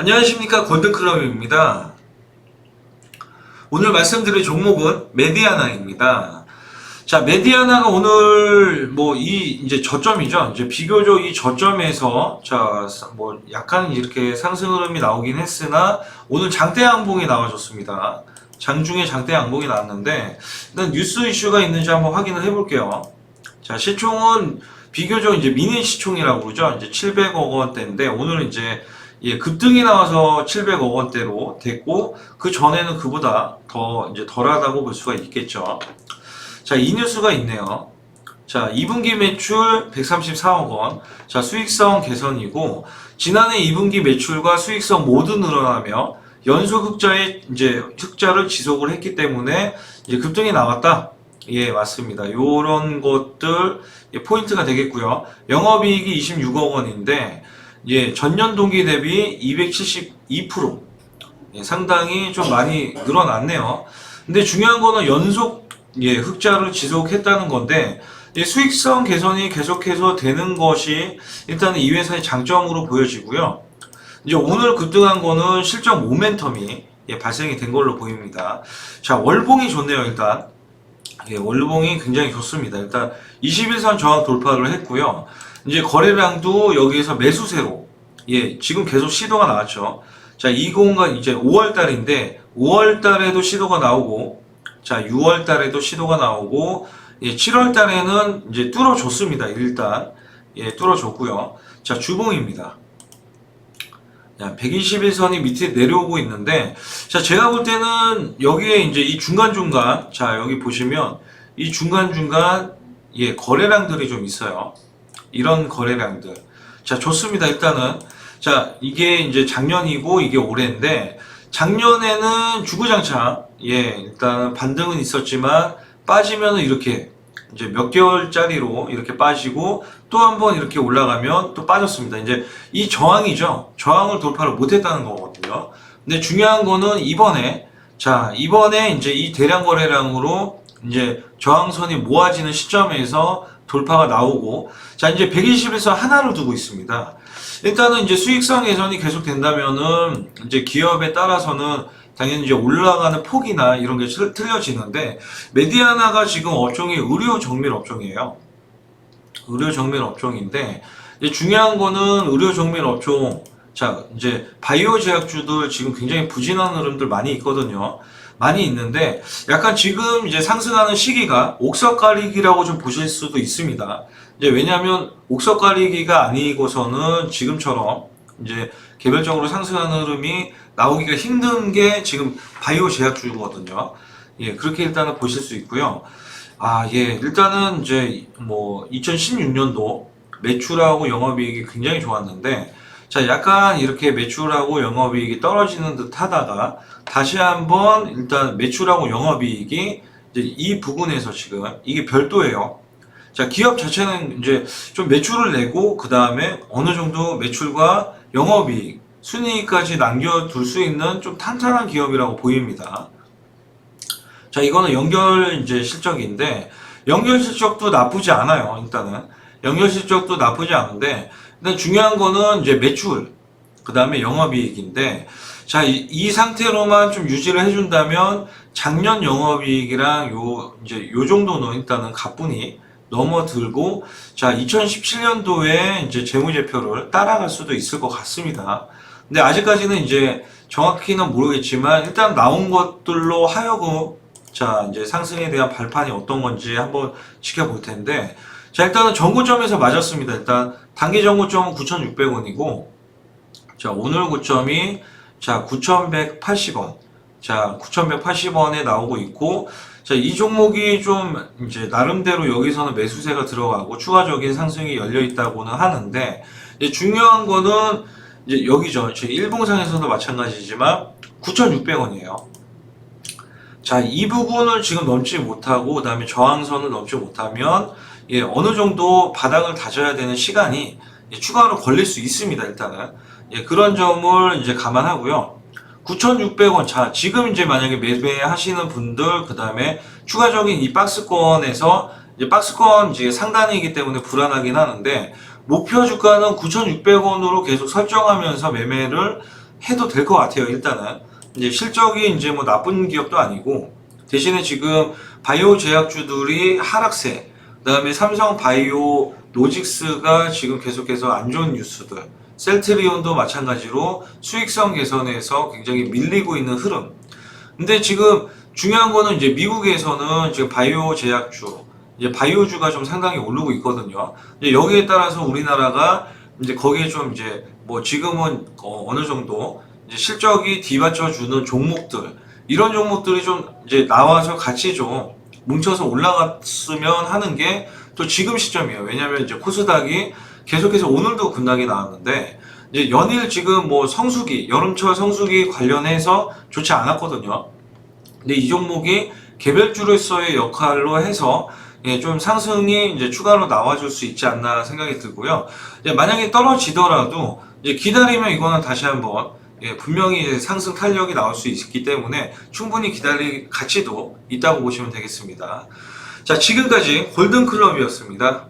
안녕하십니까 골든클럽입니다. 오늘 말씀드릴 종목은 메디아나입니다. 자, 메디아나가 오늘 뭐 이 이제 저점이죠. 이제 비교적 이 저점에서 자, 뭐 약간 이렇게 상승 흐름이 나오긴 했으나 오늘 장대 양봉이 나와줬습니다. 장중에 장대 양봉이 나왔는데 일단 뉴스 이슈가 있는지 한번 확인을 해 볼게요. 자, 시총은 비교적 이제 미니 시총이라고 그러죠. 이제 700억 원대인데 오늘은 이제 예, 급등이 나와서 700억 원대로 됐고 그 전에는 그보다 더 이제 덜하다고 볼 수가 있겠죠. 자, 이 뉴스가 있네요. 자, 2분기 매출 134억 원. 자, 수익성 개선이고 지난해 2분기 매출과 수익성 모두 늘어나며 연속 흑자의 이제 흑자를 지속을 했기 때문에 이제 급등이 나왔다. 예, 맞습니다. 요런 것들 예, 포인트가 되겠고요. 영업이익이 26억 원인데 예, 전년 동기 대비 272% 예, 상당히 좀 많이 늘어났네요. 근데 중요한 거는 연속 예, 흑자를 지속했다는 건데 예, 수익성 개선이 계속해서 되는 것이 일단은 이 회사의 장점으로 보여지고요. 이제 오늘 급등한 거는 실적 모멘텀이 예, 발생이 된 걸로 보입니다. 자, 월봉이 좋네요, 일단. 예, 월봉이 굉장히 좋습니다. 일단 21선 저항 돌파를 했고요. 이제 거래량도 여기에서 매수세로 예, 지금 계속 시도가 나왔죠. 자, 이 공간 이제 5월 달인데 5월 달에도 시도가 나오고 자, 6월 달에도 시도가 나오고 예, 7월 달에는 이제 뚫어줬습니다. 일단 예, 뚫어줬고요. 자, 주봉입니다. 121선이 밑에 내려오고 있는데, 자, 제가 볼 때는 여기에 이제 이 중간중간, 자, 여기 보시면 이 중간중간, 예, 거래량들이 좀 있어요. 이런 거래량들. 자, 좋습니다. 일단은. 자, 이게 이제 작년이고 이게 올해인데, 작년에는 주구장창, 예, 일단 반등은 있었지만, 빠지면은 이렇게, 이제 몇 개월짜리로 이렇게 빠지고, 또 한번 이렇게 올라가면 또 빠졌습니다. 이제 이 저항이죠. 저항을 돌파를 못했다는 거거든요. 근데 중요한 거는 이번에, 자, 이번에 이제 이 대량 거래량으로 이제 저항선이 모아지는 시점에서 돌파가 나오고, 자, 이제 121선 하나를 두고 있습니다. 일단은 이제 수익성 개선이 계속 된다면은 이제 기업에 따라서는 당연히 이제 올라가는 폭이나 이런 게 틀- 틀려지는데 메디아나가 지금 업종이 의료 정밀 업종이에요. 의료 정밀 업종인데 중요한 거는 의료 정밀 업종 자 이제 바이오 제약주들 지금 굉장히 부진한 흐름들 많이 있거든요. 많이 있는데 약간 지금 이제 상승하는 시기가 옥석 가리기라고 좀 보실 수도 있습니다. 이제 왜냐하면 옥석 가리기가 아니고서는 지금처럼 이제 개별적으로 상승하는 흐름이 나오기가 힘든 게 지금 바이오 제약주거든요. 예, 그렇게 일단은 보실 수 있고요. 아, 예, 일단은 이제 뭐 2016년도 매출하고 영업이익이 굉장히 좋았는데 자, 약간 이렇게 매출하고 영업이익이 떨어지는 듯 하다가 다시 한번 일단 매출하고 영업이익이 이제 이 부분에서 지금 이게 별도예요. 자, 기업 자체는 이제 좀 매출을 내고 그 다음에 어느 정도 매출과 영업이익, 순이익까지 남겨둘 수 있는 좀 탄탄한 기업이라고 보입니다. 자, 이거는 연결 이제 실적인데 연결 실적도 나쁘지 않아요. 일단은 연결 실적도 나쁘지 않은데 일단 중요한 거는 이제 매출 그 다음에 영업이익인데 자, 이, 이 상태로만 좀 유지를 해준다면 작년 영업이익이랑 요 이제 요 정도는 일단은 가뿐히 넘어들고 자 2017년도에 이제 재무제표를 따라갈 수도 있을 것 같습니다. 근데 아직까지는 이제 정확히는 모르겠지만 일단 나온 것들로 하여금 자 이제 상승에 대한 발판이 어떤 건지 한번 지켜볼 텐데 자 일단은 전고점에서 맞았습니다. 일단 단기 전고점은 9,600원이고 자 오늘 고점이 자 9,180원 자 9,180원에 나오고 있고 자, 이 종목이 좀 이제 나름대로 여기서는 매수세가 들어가고 추가적인 상승이 열려 있다고는 하는데 이제 중요한 거는 이제 여기죠. 제 일봉상에서도 마찬가지지만 9,600원이에요. 자, 이 부분을 지금 넘지 못하고 그다음에 저항선을 넘지 못하면 예, 어느 정도 바닥을 다져야 되는 시간이 예, 추가로 걸릴 수 있습니다. 일단은 예, 그런 점을 이제 감안하고요. 9,600원. 자, 지금 이제 만약에 매매하시는 분들, 그 다음에 추가적인 이 박스권에서 이제 박스권 이제 상단이기 때문에 불안하긴 하는데, 목표 주가는 9,600원으로 계속 설정하면서 매매를 해도 될 것 같아요. 일단은 이제 실적이 이제 뭐 나쁜 기업도 아니고 대신에 지금 바이오 제약주들이 하락세, 그다음에 삼성 바이오 로직스가 지금 계속해서 안 좋은 뉴스들, 셀트리온도 마찬가지로 수익성 개선에서 굉장히 밀리고 있는 흐름. 근데 지금 중요한 거는 이제 미국에서는 지금 바이오 제약주, 이제 바이오주가 좀 상당히 오르고 있거든요. 이제 여기에 따라서 우리나라가 이제 거기에 좀 이제 뭐 지금은 어, 느 정도 이제 실적이 뒤받쳐 주는 종목들 이런 종목들이 좀 이제 나와서 같이 좀 뭉쳐서 올라갔으면 하는 게 또 지금 시점이에요. 왜냐하면 이제 코스닥이 계속해서 오늘도 급락이 나왔는데 이제 연일 지금 뭐 성수기 여름철 성수기 관련해서 좋지 않았거든요. 근데 이 종목이 개별주로서의 역할로 해서 예, 좀 상승이 이제 추가로 나와줄 수 있지 않나 생각이 들고요. 만약에 떨어지더라도 이제 기다리면 이거는 다시 한번 예, 분명히 상승 탄력이 나올 수 있기 때문에 충분히 기다릴 가치도 있다고 보시면 되겠습니다. 자, 지금까지 골든클럽이었습니다.